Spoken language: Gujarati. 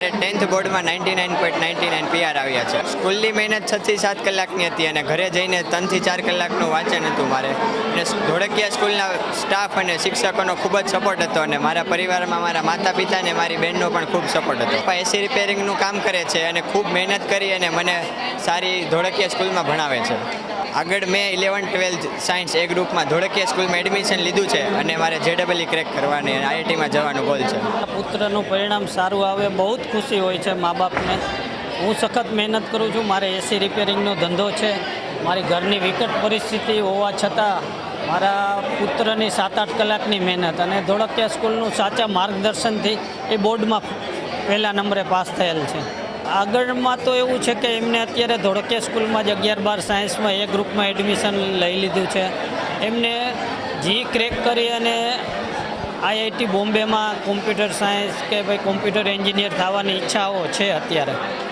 ટેન્થ બોર્ડમાં ninety nine point ninety nine PR આવ્યા છે. સ્કૂલની મહેનત છ થી સાત કલાકની હતી અને ઘરે જઈને ત્રણથી ચાર કલાકનું વાંચન હતું મારે. અને ધોળકિયા સ્કૂલના સ્ટાફ અને શિક્ષકોનો ખૂબ જ સપોર્ટ હતો અને મારા પરિવારમાં મારા માતા પિતા અને મારી બહેનનો પણ ખૂબ સપોર્ટ હતો. પપ્પા એસી રિપેરિંગનું કામ કરે છે અને ખૂબ મહેનત કરી અને મને સારી ધોળકિયા સ્કૂલમાં ભણાવે છે. આગળ મેં ઇલેવન ટ્વેલ્થ સાયન્સ એ ગ્રુપમાં ધોળકિયા સ્કૂલમાં એડમિશન લીધું છે અને મારે જેડબલઈ ક્રેક કરવાની અને આઈઆઈટીમાં જવાનો ગોલ છે. પુત્રનું પરિણામ સારું આવે, બહુ જ ખુશી હોય છે મા બાપને હું સખત મહેનત કરું છું, મારે એસી રિપેરિંગનો ધંધો છે. મારી ઘરની વિકટ પરિસ્થિતિ હોવા છતાં મારા પુત્રની સાત આઠ કલાકની મહેનત અને ધોળકિયા સ્કૂલનું સાચા માર્ગદર્શનથી એ બોર્ડમાં પહેલા નંબરે પાસ થયેલ છે. આગળમાં તો એવું છે કે એમને અત્યારે ધોળકિયા સ્કૂલમાં જ અગિયાર બાર સાયન્સમાં એ ગ્રુપમાં એડમિશન લઈ લીધું છે. એમને જી ક્રેક કરી અને આઈઆઈટી બોમ્બેમાં કોમ્પ્યુટર સાયન્સ કે ભાઈ કોમ્પ્યુટર એન્જિનિયર થવાની ઈચ્છાઓ છે અત્યારે.